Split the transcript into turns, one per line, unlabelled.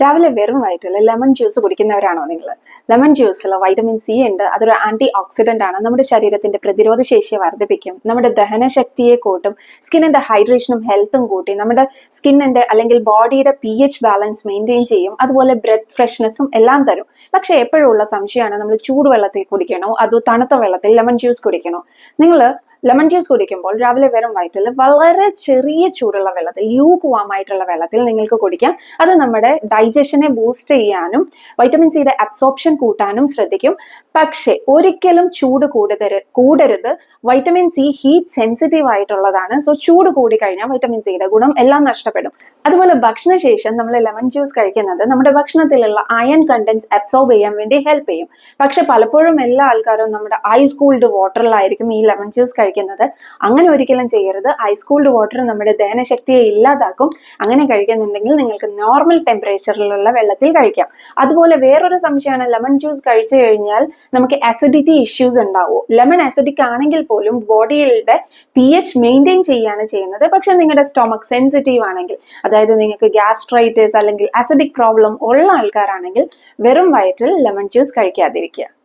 രാവിലെ വെറും വയറ്റിൽ ലെമൺ ജ്യൂസ് കുടിക്കുന്നവരാണോ നിങ്ങൾ ലെമൺ ജ്യൂസിൽ വൈറ്റമിൻ സി ഉണ്ട് അതൊരു ആന്റി ഓക്സിഡന്റ് ആണ്. നമ്മുടെ ശരീരത്തിന്റെ പ്രതിരോധ ശേഷിയെ വർദ്ധിപ്പിക്കും നമ്മുടെ ദഹന ശക്തിയെ കൂട്ടും സ്കിന്നിന്റെ ഹൈഡ്രേഷനും ഹെൽത്തും കൂട്ടി നമ്മുടെ സ്കിന്നിന്റെ അല്ലെങ്കിൽ ബോഡിയുടെ പി എച്ച് ബാലൻസ് മെയിന്റെയിൻ ചെയ്യും അതുപോലെ ബ്രെത്ത് ഫ്രഷ്നെസ്സും എല്ലാം തരും. പക്ഷെ എപ്പോഴും ഉള്ള സംശയമാണ് നമ്മൾ ചൂടുവെള്ളത്തിൽ കുടിക്കണോ? അതോ തണുത്ത വെള്ളത്തിൽ ലെമൺ ജ്യൂസ് കുടിക്കണോ? നിങ്ങൾ ലെമൺ ജ്യൂസ് കുടിക്കുമ്പോൾ രാവിലെ വെറും വയറ്റിൽ വളരെ ചെറിയ ചൂടുള്ള വെള്ളത്തിൽ യൂക്ക് വാം ആയിട്ടുള്ള വെള്ളത്തിൽ നിങ്ങൾക്ക് കുടിക്കാം. അത് നമ്മുടെ ഡൈജഷനെ ബൂസ്റ്റ് ചെയ്യാനും വൈറ്റമിൻ സിയുടെ അബ്സോർപ്ഷൻ കൂട്ടാനും ശ്രദ്ധിക്കും. പക്ഷേ ഒരിക്കലും ചൂട് കൂടുതൽ കൂടരുത്. വൈറ്റമിൻ സി ഹീറ്റ് സെൻസിറ്റീവ് ആയിട്ടുള്ളതാണ്. സോ ചൂട് കൂടി കഴിഞ്ഞാൽ വൈറ്റമിൻ സിയുടെ ഗുണം എല്ലാം നഷ്ടപ്പെടും. അതുപോലെ ഭക്ഷണശേഷം നമ്മൾ ലെമൺ ജ്യൂസ് കഴിക്കുന്നത് നമ്മുടെ ഭക്ഷണത്തിലുള്ള അയൺ കണ്ടൻസ് അബ്സോർബ് ചെയ്യാൻ വേണ്ടി ഹെൽപ്പ് ചെയ്യും. പക്ഷെ പലപ്പോഴും എല്ലാ ആൾക്കാരും നമ്മുടെ ഐസ് കൂൾഡ് വാട്ടറിലായിരിക്കും ഈ ലെമൺ ജ്യൂസ് കഴിക്കുന്നത്. അങ്ങനെ ഒരിക്കലും ചെയ്യരുത്. ഐസ് കൂൾഡ് വാട്ടർ നമ്മുടെ ദഹനശക്തിയെ ഇല്ലാതാക്കും. അങ്ങനെ കഴിക്കുന്നുണ്ടെങ്കിൽ നിങ്ങൾക്ക് നോർമൽ ടെമ്പറേച്ചറിലുള്ള വെള്ളത്തിൽ കഴിക്കാം. അതുപോലെ വേറൊരു സംശയമാണ് ലെമൺ ജ്യൂസ് കഴിച്ചു കഴിഞ്ഞാൽ നമുക്ക് അസിഡിറ്റി ഇഷ്യൂസ് ഉണ്ടാവും. ലെമൺ അസിഡിക് ആണെങ്കിൽ പോലും ബോഡിയുടെ പി എച്ച് മെയിന്റെയിൻ ചെയ്യാണ് ചെയ്യുന്നത്. പക്ഷെ നിങ്ങളുടെ സ്റ്റൊമക് സെൻസിറ്റീവ് ആണെങ്കിൽ അതായത് നിങ്ങൾക്ക് ഗ്യാസ്ട്രൈറ്റിസ് അല്ലെങ്കിൽ അസിഡിക് പ്രോബ്ലം ഉള്ള ആൾക്കാരാണെങ്കിൽ വെറും വയറ്റിൽ ലെമൺ ജ്യൂസ് കഴിക്കാതിരിക്കുക.